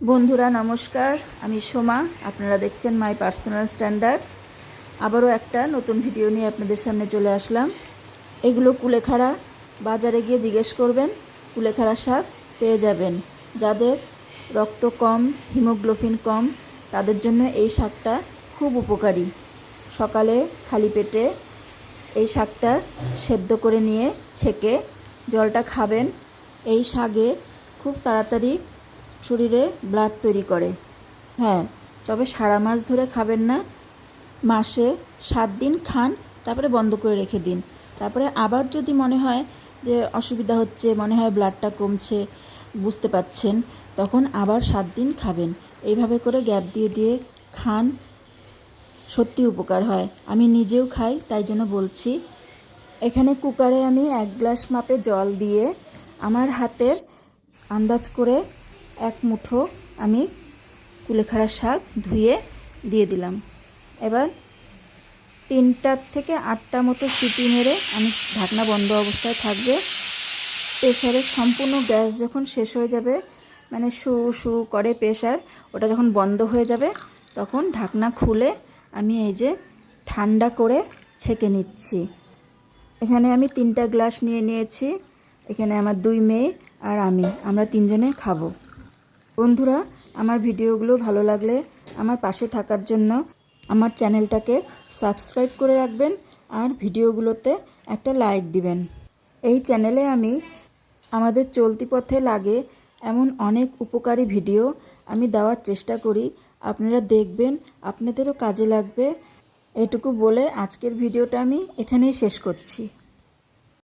বন্ধুরা, নমস্কার। আমি সোমা, আপনারা দেখছেন মাই পার্সোনাল স্ট্যান্ডার্ড। আবারও একটা নতুন ভিডিও নিয়ে আপনাদের সামনে চলে আসলাম। এগুলো কুলেখাড়া বাজারে গিয়ে জিজ্ঞেস করবেন, কুলেখাড়া শাক পেয়ে যাবেন। যাদের রক্ত কম, হিমোগ্লোবিন কম, তাদের জন্য এই শাকটা খুব উপকারী। সকালে খালি পেটে এই শাকটা সেদ্ধ করে নিয়ে ছেঁকে জলটা খাবেন। এই শাকে খুব তাড়াতাড়ি শরীরে ব্লাড তৈরি করে। হ্যাঁ তবে সারা মাস ধরে খাবেন না। মাসে সাত দিন খান, তারপরে বন্ধ করে রেখে দিন। তারপরে আবার যদি মনে হয় যে অসুবিধা হচ্ছে, মনে হয় ব্লাডটা কমছে, বুঝতে পাচ্ছেন তখন আবার সাত দিন খাবেন। এইভাবে করে গ্যাপ দিয়ে দিয়ে খান। সত্যি উপকার হয়। আমি নিজেও খাই, তাই জন্য বলছি। এখানে কুকারে আমি এক গ্লাস মাপে জল দিয়ে আমার হাতের আন্দাজ করে এক মুঠো আমি কুলেখাড়া শাক ধুয়ে দিয়ে দিলাম। এবার তিনটার থেকে আটটা মতো সিটি মেরে আমি ঢাকনা বন্ধ অবস্থায় থাকবে। প্রেশারের সম্পূর্ণ গ্যাস যখন শেষ হয়ে যাবে মানে শু শু করে প্রেশার ওটা যখন বন্ধ হয়ে যাবে, তখন ঢাকনা খুলে আমি এই যে ঠান্ডা করে ছেঁকে নিচ্ছি। এখানে আমি তিনটা গ্লাস নিয়ে নিয়েছি। এখানে আমার দুই মেয়ে আর আমি। আমরা তিনজনে খাব। বন্ধুরা, আমার ভিডিওগুলো ভালো লাগলে আমার পাশে থাকার জন্য আমার চ্যানেলটাকে সাবস্ক্রাইব করে রাখবেন আর ভিডিওগুলোতে একটা লাইক দিবেন। এই চ্যানেলে আমি আমাদের চলতি পথে লাগে এমন অনেক উপকারী ভিডিও আমি দেওয়ার চেষ্টা করি। আপনারা দেখবেন, আপনাদেরও কাজে লাগবে। এটুকু বলে আজকের ভিডিওটা আমি এখানেই শেষ করছি।